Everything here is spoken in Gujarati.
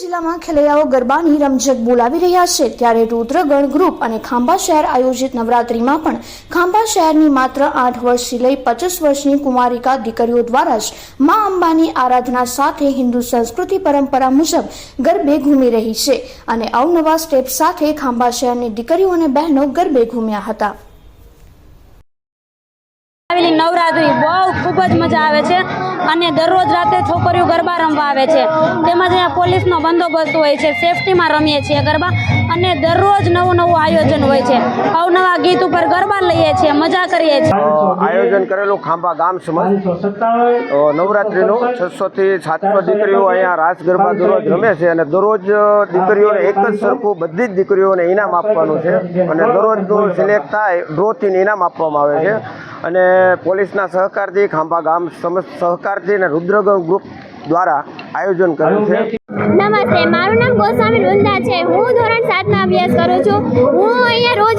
જિલ્લામાં ખેલૈયાઓ ગરબાની રમઝટ બોલાવી રહ્યા છે. ત્યારે રુદ્રગણ ગ્રુપ અને ખાંભા શહેર આયોજિત નવરાત્રીમાં પણ ખાંભા શહેરની માત્ર આઠ વર્ષથી લઈ પચીસ વર્ષની કુમારિકા દીકરીઓ દ્વારા જ મા અંબાની આરાધના સાથે હિન્દુ સંસ્કૃતિ પરંપરા મુજબ ગરબે ઘૂમી રહી છે અને અવનવા સ્ટેપ સાથે ખાંભા શહેરની દીકરીઓ અને બહેનો ગરબે ઘૂમ્યા હતા. આવેલી નવરાત્રી બહુ ખૂબ જ મજા આવે છે. અને દરરોજ રાતે છોકરીઓ ગરબા રમવા આવે છે. તેમજ અહીંયા પોલીસનો બંદોબસ્ત હોય છે. સેફટીમાં રમીએ છીએ ગરબા અને દરરોજ નવું નવું આયોજન હોય છે. અવનવા ગીત ઉપર ગરબા લઈએ છીએ, મજા કરીએ છીએ. આયોજન કરેલું ખાંભા ગામ સમાજ. નવરાત્રિનું છસો થી સાતસો દીકરીઓ અહીંયા રાસ ગરબા દરરોજ રમે છે અને દરરોજ દીકરીઓને એક જ સરખું બધી જ દીકરીઓને ઇનામ આપવાનું છે. અને દરરોજ સિલેક્ટ થાય, ડ્રોથી ઇનામ આપવામાં આવે છે. અને પોલીસના સહકારથી ખાંભા ગામ સમસ્ત સહકારથી અને રુદ્રગમ ગ્રુપ દ્વારા આયોજન કર્યું છે. નમસ્તે, મારું નામ ગોસ્વામી વૃંદા છે. હું ધોરણ સાતમાં અભ્યાસ કરું છું. હું અહીંયા રોજ